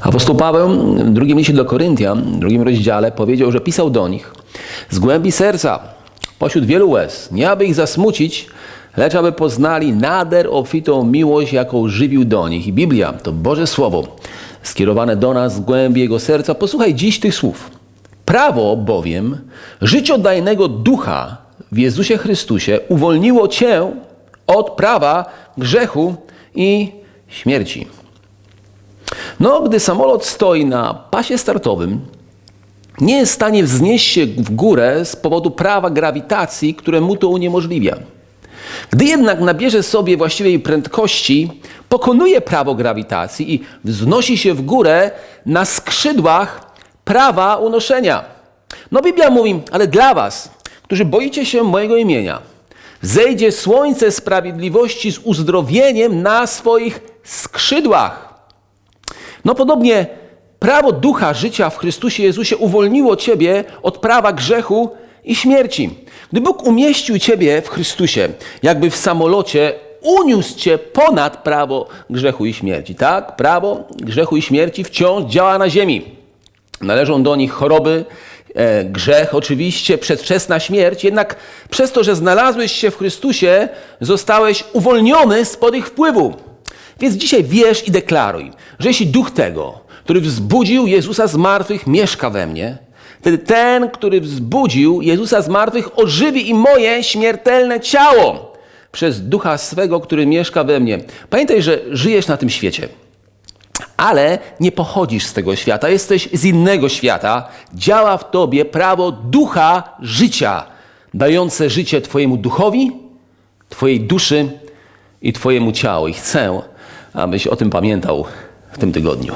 Apostoł Paweł w drugim liście do Koryntian, w drugim rozdziale powiedział, że pisał do nich z głębi serca, pośród wielu łez, nie aby ich zasmucić, lecz aby poznali nader obfitą miłość, jaką żywił do nich. I Biblia to Boże Słowo, skierowane do nas z głębi Jego serca. Posłuchaj dziś tych słów. Prawo bowiem życiodajnego ducha w Jezusie Chrystusie uwolniło Cię od prawa grzechu i śmierci. No, gdy samolot stoi na pasie startowym, nie jest w stanie wznieść się w górę z powodu prawa grawitacji, które mu to uniemożliwia. Gdy jednak nabierze sobie właściwej prędkości, pokonuje prawo grawitacji i wznosi się w górę na skrzydłach prawa unoszenia. No Biblia mówi, ale dla was, którzy boicie się mojego imienia, zejdzie słońce sprawiedliwości z uzdrowieniem na swoich skrzydłach. No podobnie prawo ducha życia w Chrystusie Jezusie uwolniło ciebie od prawa grzechu i śmierci. Gdy Bóg umieścił ciebie w Chrystusie, jakby w samolocie, uniósł cię ponad prawo grzechu i śmierci. Tak, prawo grzechu i śmierci wciąż działa na ziemi. Należą do nich choroby, e, grzech, oczywiście, przedwczesna śmierć, jednak przez to, że znalazłeś się w Chrystusie, zostałeś uwolniony spod ich wpływu. Więc dzisiaj wierz i deklaruj, że jeśli duch tego, który wzbudził Jezusa z martwych, mieszka we mnie, wtedy ten, który wzbudził Jezusa z martwych, ożywi i moje śmiertelne ciało przez ducha swego, który mieszka we mnie. Pamiętaj, że żyjesz na tym świecie. Ale nie pochodzisz z tego świata, jesteś z innego świata. Działa w tobie prawo ducha życia, dające życie Twojemu duchowi, Twojej duszy i Twojemu ciału. I chcę, abyś o tym pamiętał w tym tygodniu.